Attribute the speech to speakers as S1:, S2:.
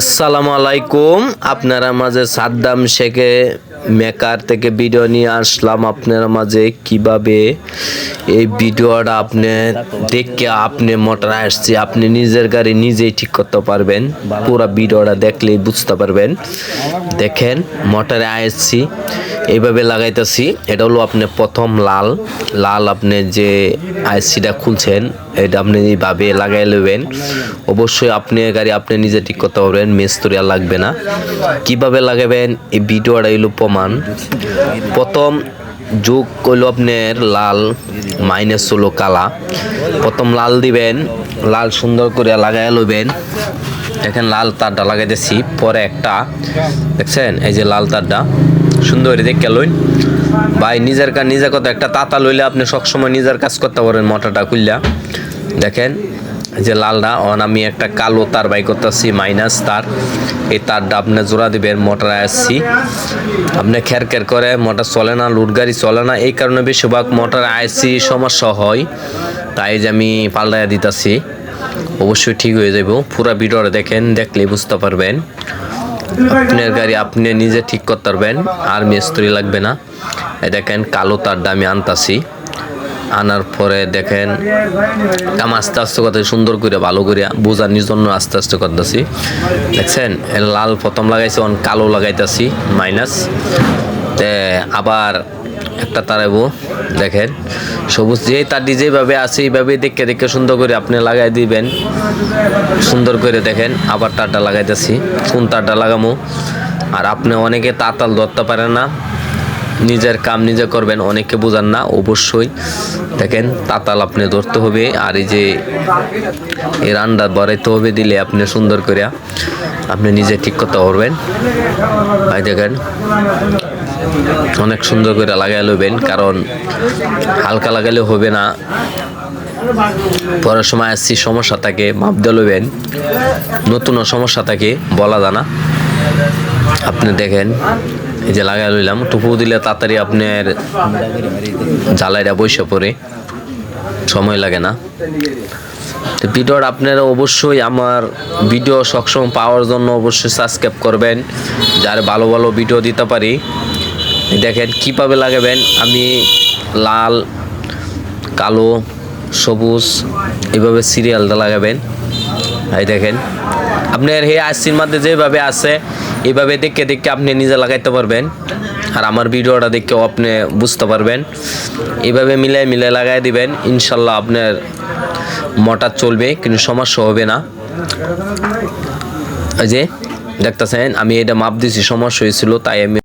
S1: আসসালামু আলাইকুম। আপনারা মাঝে সাদ্দাম শেখে মেকার থেকে ভিডিও নিয়ে আসলাম। আপনারা মাঝে কীভাবে এই ভিডিওটা আপনি দেখে আপনি মোটর আসছে, আপনি নিজের গাড়ি নিজেই ঠিক করতে পারবেন। পুরো ভিডিওটা দেখলেই বুঝতে পারবেন। দেখেন, মোটরে আসছি। এইভাবে লাগাইতেছি। এটা হলো আপনি প্রথম লাল। লাল আপনি যে আইসিটা খুলছেন, এটা আপনি এইভাবে লাগাই নেবেন অবশ্যই আপনি গাড়ি আপনি নিজে ঠিক করতে পারবেন মিস্ত্রি আর লাগবে না। কীভাবে লাগাবেন? এই ভিডিওটা হলো প্রমাণ। প্রথম যোগ করল আপনার লাল, মাইনাস হলো কালা। প্রথম লাল দিবেন, লাল সুন্দর করে লাগাই লবেন দেখেন লাল তারটা লাগাইতেছি, পরে একটা। দেখছেন? এই যে লাল তারটা। সুন্দর দেখে লইন। ভাই, নিজের কাজ নিজের কথা একটা তাতা লইলে আপনি সবসময় নিজের কাজ করতে পারেন মোটরটা খুললা দেখেন যে লালটা, অন আমি একটা কালো তার বাই করতেছি মাইনাস তার। এই তারটা আপনি জোড়া দিবেন, মোটর আসছি আপনি খের খের করে মোটর চলে না, লুট গাড়ি চলে না, এই কারণে বেশিরভাগ মোটর আইসি সমস্যা হয়। তাই যে আমি পাল্টাইয়া দিতেছি। অবশ্যই ঠিক হয়ে যাব পুরো ভিডিওটা দেখেন দেখলে বুঝতে পারবেন। আপনার গাড়ি, আপনি নিজে ঠিক করতে পারবেন আর মিস্ত্রি লাগবে না। এই দেখেন, কালো তার আমি আনতাছি। আনার পরে দেখেন কাম আস্তে আস্তে কথা সুন্দর করে ভালো করে বোঝানোর জন্য আস্তে আস্তে করতেছি। দেখছেন লাল প্রথম লাগাইছে, অন কালো লাগাইতেছি মাইনাস আবার একটা তারাইবো, দেখেন। সবুজ যে তারটি যেভাবে আছে এইভাবে দেখে দেখে সুন্দর করে আপনি লাগাই দিবেন। সুন্দর করে দেখেন, আবার তারটা লাগাইতেছি, কোন তারটা লাগামো। আর আপনি অনেকে তাতাল ধরতে পারেন না, নিজের কাম নিজে করবেন, অনেকে বোঝান না, অবশ্যই। দেখেন, তাতাল আপনি ধরতে হবে, আর এই যে এর আন্ডার বাড়াইতে হবে, দিলে আপনি সুন্দর করে আপনি নিজে ঠিক করতে পারবেন। ভাই দেখেন অনেক সুন্দর করে লাগাই লবেন কারণ হালকা লাগালে হবে না। পরের সময় আসছি সমস্যা থাকে, মাপ দিয়ে লবেন নতুনও সমস্যা থাকে, বলা জানা আপনি দেখেন, এই যে লাগাই লইলাম, টুপু দিলে তাড়াতাড়ি আপনার জ্বালাইটা বসে পড়ে, সময় লাগে না। তো ভিডিওটা আপনারা অবশ্যই আমার ভিডিও সবসময় পাওয়ার জন্য অবশ্যই সাবস্ক্রাইব করবেন। যার ভালো ভালো ভিডিও দিতে পারি দেখেন, কীভাবে লাগাবেন? আমি লাল, কালো, সবুজ, এভাবে সিরিয়ালটা লাগাবেন। এই দেখেন আপনার হে আইসির মধ্যে যেভাবে আছে, এভাবে দেখে দেখে আপনি নিজে লাগাইতে পারবেন। আর আমার ভিডিওটা দেখেও আপনি বুঝতে পারবেন। এভাবে মিলাই মিলাই লাগাই দিবেন, ইনশাল্লাহ আপনার মোটর চলবে কিন্তু সমস্যা হবে না। যে, দেখতেছেন, আমি এটা মাপ দিছি, সমস্যা হয়েছিল, তাই আমি